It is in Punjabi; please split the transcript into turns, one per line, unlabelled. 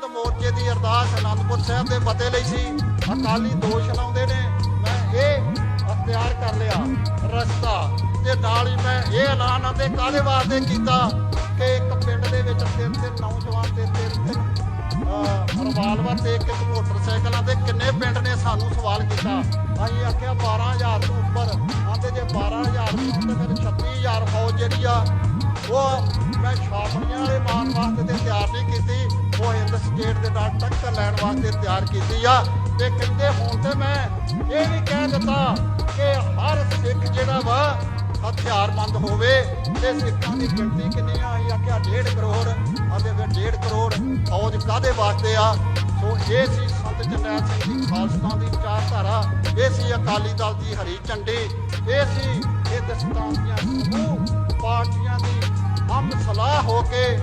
ਯੁੱਧ ਮੋਰਚੇ ਦੀ ਅਰਦਾਸ ਅਨੰਦਪੁਰ ਸਾਹਿਬ ਦੇ ਫਤਿਹ ਲਈ ਸੀ। ਅਕਾਲੀ ਦੋਸ਼ ਲਾਉਂਦੇ ਨੇ। ਮੈਂ ਇਹ ਅਖਤਿਆਰ ਕਰ ਲਿਆ, ਰਸਤਾ। ਤੇ ਨਾਲ ਹੀ ਮੈਂ ਇਹ ਐਲਾਨ ਆਂਦੇ ਕਾਹਦੇ ਵਾਸਤੇ ਕੀਤਾ ਕਿ ਇੱਕ ਪਿੰਡ ਦੇ ਵਿੱਚ ਤਿੰਨ ਤਿੰਨ ਨੌਜਵਾਨ ਤੇ ਤਿੰਨ ਤਿੰਨ ਰਿਵਾਲਵਰ ਤੇ ਇੱਕ ਇੱਕ ਮੋਟਰਸਾਈਕਲਾਂ ਤੇ ਕਿੰਨੇ ਪਿੰਡ ਨੇ ਸਾਨੂੰ ਸਵਾਲ ਕੀਤਾ। ਅਸੀਂ ਆਖਿਆ 12000 ਤੋਂ ਉੱਪਰ। ਆਂਦੇ ਜੇ 12000 ਤੋਂ ਤੇ ਫਿਰ 36000 ਫੌਜ ਜਿਹੜੀ ਆ, ਉਹ ਮੈਂ ਛਾਪਣੀਆਂ ਵਾਲੇ ਮਾਰਨ ਵਾਸਤੇ ਤੇ ਤਿਆਰ ਨਹੀਂ ਕੀਤੀ। ਉਹ ਦੇ ਨਾਲ ਟੱਕਰ ਲੈਣ ਵਾਸਤੇ ਤਿਆਰ ਕੀਤੀ ਆ। ਤੇ ਕਹਿੰਦੇ ਹੁਣ ਤੇ ਮੈਂ ਇਹ ਵੀ ਕਹਿ ਦਿੱਤਾ ਕਿ ਹਰ ਸਿੱਖ ਜਿਹੜਾ ਵਾ, ਹਥਿਆਰਬੰਦ ਹੋਵੇ ਤੇ ਸਿੱਖਾਂ ਦੀ ਗਿਣਤੀ ਕਿੰਨੀ ਆ? ਅਸੀਂ ਆਖਿਆ 1.5 ਕਰੋੜ। ਅਤੇ ਫਿਰ 1.5 ਕਰੋੜ ਫੌਜ ਕਾਦੇ ਵਾਸਤੇ ਆ? ਸੋ ਇਹ ਸੀ ਸੰਤ ਜਰਨੈਲ ਸਿੰਘ ਦੀ ਖਾਲਸਾ ਦੀ ਵਿਚਾਰਧਾਰਾ ਇਹ ਸੀ ਅਕਾਲੀ ਦਲ ਦੀ ਹਰੀ ਝੰਡੀ। ਇਹ ਸੀ ਇਹ ਦਸਤਾਂ ਦੀਆਂ ਸਮੂਹ ਪਾਰਟੀਆਂ ਦੀ ਹਮ ਸਲਾਹ ਹੋ ਕੇ